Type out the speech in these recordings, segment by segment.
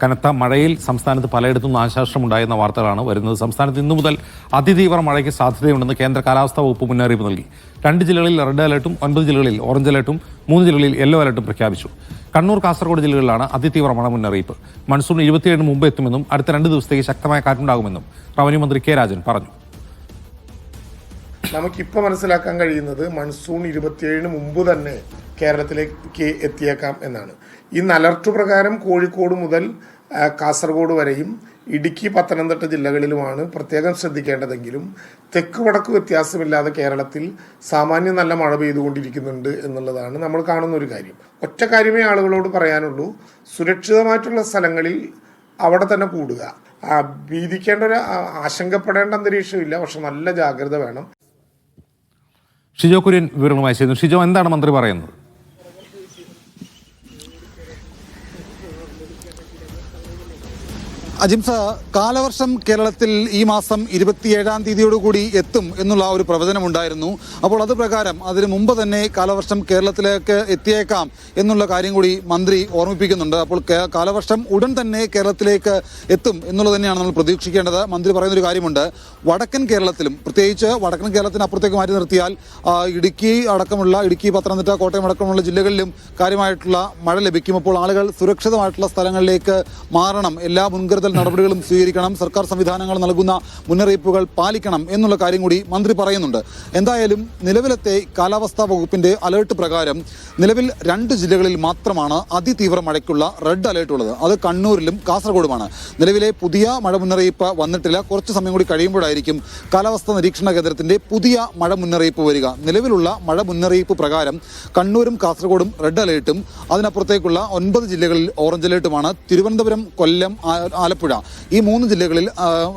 കനത്ത മഴയിൽ സംസ്ഥാനത്ത് പലയിടത്തും നാശനഷ്ടമുണ്ടായെന്ന വാർത്തകളാണ് വരുന്നത്. സംസ്ഥാനത്ത് ഇന്നു മുതൽ അതിതീവ്ര മഴയ്ക്ക് സാധ്യതയുണ്ടെന്ന് കേന്ദ്ര കാലാവസ്ഥാ വകുപ്പ് മുന്നറിയിപ്പ് നൽകി. രണ്ട് ജില്ലകളിൽ റെഡ് അലർട്ടും ഒൻപത് ജില്ലകളിൽ ഓറഞ്ച് അലർട്ടും മൂന്ന് ജില്ലകളിൽ യെല്ലോ അലർട്ടും പ്രഖ്യാപിച്ചു. കണ്ണൂർ കാസർഗോഡ് ജില്ലകളിലാണ് അതിതീവ്ര മഴ മുന്നറിയിപ്പ്. മൺസൂൺ ഇരുപത്തിയേഴിന് മുമ്പ് എത്തുമെന്നും അടുത്ത രണ്ട് ദിവസത്തേക്ക് ശക്തമായ കാറ്റുണ്ടാകുമെന്നും റവന്യൂ മന്ത്രി കെ രാജൻ പറഞ്ഞു. നമുക്കിപ്പോൾ മനസ്സിലാക്കാൻ കഴിയുന്നത് മൺസൂൺ ഇരുപത്തിയേഴിന് മുമ്പ് തന്നെ കേരളത്തിലേക്ക് എത്തിയേക്കാം എന്നാണ്. ഇന്ന് അലർട്ട് പ്രകാരം കോഴിക്കോട് മുതൽ കാസർഗോഡ് വരെയും ഇടുക്കി പത്തനംതിട്ട ജില്ലകളിലുമാണ് പ്രത്യേകം ശ്രദ്ധിക്കേണ്ടതെങ്കിലും തെക്ക് വടക്ക് വ്യത്യാസമില്ലാതെ കേരളത്തിൽ സാമാന്യം നല്ല മഴ പെയ്തുകൊണ്ടിരിക്കുന്നുണ്ട് എന്നുള്ളതാണ് നമ്മൾ കാണുന്ന ഒരു കാര്യം. ഒറ്റ കാര്യമേ ആളുകളോട് പറയാനുള്ളൂ. സുരക്ഷിതമായിട്ടുള്ള സ്ഥലങ്ങളിൽ അവിടെ തന്നെ കൂടുക. ഭീതിക്കേണ്ട ഒരു ആശങ്കപ്പെടേണ്ട അന്തരീക്ഷമില്ല. പക്ഷെ നല്ല ജാഗ്രത വേണം. ഷിജോ കുര്യൻ വിവരങ്ങളുമായി ചെയ്യുന്നു ഷിജോ എന്താണ് മന്ത്രി പറയുന്നത്? അജിംസ കാലവർഷം കേരളത്തിൽ ഈ മാസം ഇരുപത്തിയേഴാം തീയതിയോടുകൂടി എത്തും എന്നുള്ള ഒരു പ്രവചനമുണ്ടായിരുന്നു അപ്പോൾ അത് പ്രകാരം അതിന് മുമ്പ് തന്നെ കാലവർഷം കേരളത്തിലേക്ക് എത്തിയേക്കാം എന്നുള്ള കാര്യം കൂടി മന്ത്രി ഓർമ്മിപ്പിക്കുന്നുണ്ട്. അപ്പോൾ കാലവർഷം ഉടൻ തന്നെ കേരളത്തിലേക്ക് എത്തും എന്നുള്ളത് തന്നെയാണ് നമ്മൾ പ്രതീക്ഷിക്കേണ്ടത്. മന്ത്രി പറയുന്നൊരു കാര്യമുണ്ട്. വടക്കൻ കേരളത്തിലും പ്രത്യേകിച്ച് വടക്കൻ കേരളത്തിന് അപ്പുറത്തേക്ക് മാറ്റി നിർത്തിയാൽ ഇടുക്കി അടക്കമുള്ള ഇടുക്കി പത്തനംതിട്ട കോട്ടയം അടക്കമുള്ള ജില്ലകളിലും കാര്യമായിട്ടുള്ള മഴ ലഭിക്കും. അപ്പോൾ ആളുകൾ സുരക്ഷിതമായിട്ടുള്ള സ്ഥലങ്ങളിലേക്ക് മാറണം. എല്ലാ മുൻകരുതൽ നടപടികളും സ്വീകരിക്കണം. സർക്കാർ സംവിധാനങ്ങൾ നൽകുന്ന മുന്നറിയിപ്പുകൾ പാലിക്കണം എന്നുള്ള കാര്യം കൂടി മന്ത്രി പറയുന്നുണ്ട്. എന്തായാലും നിലവിലത്തെ കാലാവസ്ഥാ വകുപ്പിന്റെ അലേർട്ട് പ്രകാരം നിലവിൽ രണ്ട് ജില്ലകളിൽ മാത്രമാണ് അതിതീവ്ര മഴയ്ക്കുള്ള റെഡ് അലേർട്ട് ഉള്ളത്. അത് കണ്ണൂരിലും കാസർഗോഡുമാണ്. നിലവിലെ പുതിയ മഴ മുന്നറിയിപ്പ് വന്നിട്ടില്ല. കുറച്ച് സമയം കൂടി കഴിയുമ്പോഴായിരിക്കും കാലാവസ്ഥാ നിരീക്ഷണ കേന്ദ്രത്തിന്റെ പുതിയ മഴ മുന്നറിയിപ്പ് വരിക. നിലവിലുള്ള മഴ മുന്നറിയിപ്പ് പ്രകാരം കണ്ണൂരും കാസർഗോഡും റെഡ് അലേർട്ടും. അതിനപ്പുറത്തേക്കുള്ള ഒൻപത് ജില്ലകളിൽ ഓറഞ്ച് അലേർട്ടുമാണ്. തിരുവനന്തപുരം കൊല്ലം ആ- ആലപ്പുഴ. ഈ മൂന്ന് ജില്ലകളിൽ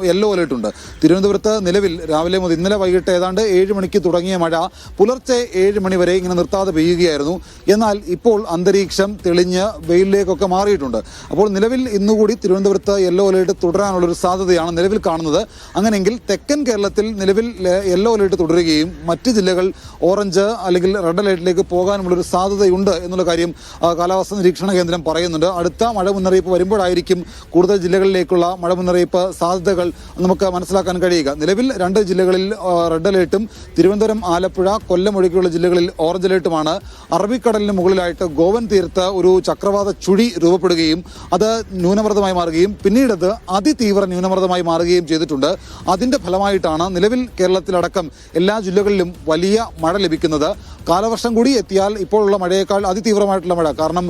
യെല്ലോ അലേർട്ട് ഉണ്ട്. തിരുവനന്തപുരത്ത് നിലവിൽ രാവിലെ മുതൽ ഇന്നലെ വൈകിട്ട് ഏതാണ്ട് ഏഴ് മണിക്ക് തുടങ്ങിയ മഴ പുലർച്ചെ ഏഴ് മണി വരെ ഇങ്ങനെ നിർത്താതെ പെയ്യുകയായിരുന്നു. എന്നാൽ ഇപ്പോൾ അന്തരീക്ഷം തെളിഞ്ഞ് വെയിലിലേക്കൊക്കെ മാറിയിട്ടുണ്ട്. അപ്പോൾ നിലവിൽ ഇന്നുകൂടി തിരുവനന്തപുരത്ത് യെല്ലോ അലേർട്ട് തുടരാനുള്ളൊരു സാധ്യതയാണ് നിലവിൽ കാണുന്നത്. അങ്ങനെയെങ്കിൽ തെക്കൻ കേരളത്തിൽ നിലവിൽ യെല്ലോ അലേർട്ട് തുടരുകയും മറ്റ് ജില്ലകൾ ഓറഞ്ച് അല്ലെങ്കിൽ റെഡ് അലേർട്ടിലേക്ക് പോകാനുള്ളൊരു സാധ്യതയുണ്ട് എന്നുള്ള കാര്യം കാലാവസ്ഥാ നിരീക്ഷണ കേന്ദ്രം പറയുന്നുണ്ട്. അടുത്ത മഴ മുന്നറിയിപ്പ് വരുമ്പോഴായിരിക്കും കൂടുതൽ ജില്ലകളിലേക്കുള്ള മഴ മുന്നറിയിപ്പ് സാധ്യതകൾ നമുക്ക് മനസ്സിലാക്കാൻ കഴിയുക. നിലവിൽ രണ്ട് ജില്ലകളിൽ റെഡ് അലേർട്ടും തിരുവനന്തപുരം ആലപ്പുഴ കൊല്ലം ഒഴികെയുള്ള ജില്ലകളിൽ ഓറഞ്ച് അലേർട്ടുമാണ്. അറബിക്കടലിന് മുകളിലായിട്ട് ഗോവൻ തീരത്ത് ഒരു ചക്രവാത ചുഴി രൂപപ്പെടുകയും അത് ന്യൂനമർദ്ദമായി മാറുകയും പിന്നീട് അത് അതിതീവ്ര ന്യൂനമർദ്ദമായി മാറുകയും ചെയ്തിട്ടുണ്ട്. അതിന്റെ ഫലമായിട്ടാണ് നിലവിൽ കേരളത്തിലടക്കം എല്ലാ ജില്ലകളിലും വലിയ മഴ ലഭിക്കുന്നത്. കാലവർഷം കൂടി എത്തിയാൽ ഇപ്പോഴുള്ള മഴയേക്കാൾ അതിതീവ്രമായിട്ടുള്ള മഴ. കാരണം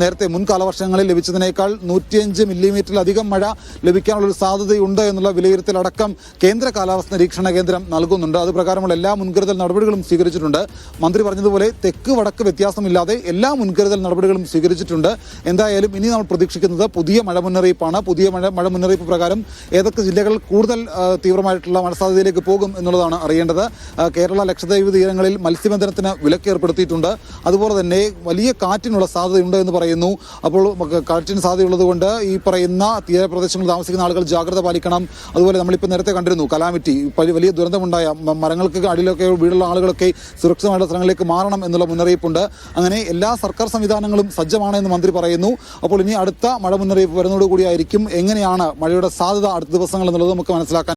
നേരത്തെ മുൻ കാലവർഷങ്ങളിൽ ലഭിച്ചതിനേക്കാൾ നൂറ്റിയഞ്ച് മില്ലിമീറ്ററിലധികം മഴ ലഭിക്കാനുള്ള ഒരു സാധ്യതയുണ്ട് എന്നുള്ള വിലയിരുത്തലടക്കം കേന്ദ്ര കാലാവസ്ഥ നിരീക്ഷണ കേന്ദ്രം നൽകുന്നുണ്ട്. അത് പ്രകാരമുള്ള എല്ലാ മുൻകരുതൽ നടപടികളും സ്വീകരിച്ചിട്ടുണ്ട്. മന്ത്രി പറഞ്ഞതുപോലെ തെക്ക് വടക്ക് വ്യത്യാസമില്ലാതെ എല്ലാ മുൻകരുതൽ നടപടികളും സ്വീകരിച്ചിട്ടുണ്ട്. എന്തായാലും ഇനി നമ്മൾ പ്രതീക്ഷിക്കുന്നത് പുതിയ മഴ മുന്നറിയിപ്പാണ്. പുതിയ മഴ മഴ മുന്നറിയിപ്പ് പ്രകാരം ഏതൊക്കെ ജില്ലകൾ കൂടുതൽ തീവ്രമായിട്ടുള്ള മഴ സാധ്യതയിലേക്ക് പോകും എന്നുള്ളതാണ് അറിയേണ്ടത്. കേരള ലക്ഷദ്വീപ് തീരങ്ങളിൽ മത്സ്യബന്ധനത്തിന് വിലക്ക് ഏർപ്പെടുത്തിയിട്ടുണ്ട്. അതുപോലെ തന്നെ വലിയ കാറ്റിനുള്ള സാധ്യതയുണ്ട് എന്ന് പറയുന്നു. അപ്പോൾ കാറ്റിന് സാധ്യതയുള്ളതുകൊണ്ട് ഈ പറയുന്ന തീരപ്രദേശങ്ങളിൽ താമസിക്കുന്ന ആളുകൾ ജാഗ്രത പാലിക്കണം. അതുപോലെ നമ്മളിപ്പോൾ നേരത്തെ കണ്ടിരുന്നു കലാമിറ്റി വലിയ ദുരന്തമുണ്ടായ മരങ്ങൾക്ക് അടിയിലൊക്കെ വീടുള്ള ആളുകളൊക്കെ സുരക്ഷിതമായിട്ടുള്ള സ്ഥലങ്ങളിലേക്ക് മാറണം എന്നുള്ള മുന്നറിയിപ്പുണ്ട്. അങ്ങനെ എല്ലാ സർക്കാർ സംവിധാനങ്ങളും സജ്ജമാണെന്ന് മന്ത്രി പറയുന്നു. അപ്പോൾ ഇനി അടുത്ത മഴ മുന്നറിയിപ്പ് വരുന്നതോടുകൂടിയായിരിക്കും എങ്ങനെയാണ് മഴയുടെ സാധ്യത അടുത്ത ദിവസങ്ങൾ എന്നുള്ളത് നമുക്ക് മനസ്സിലാക്കാൻ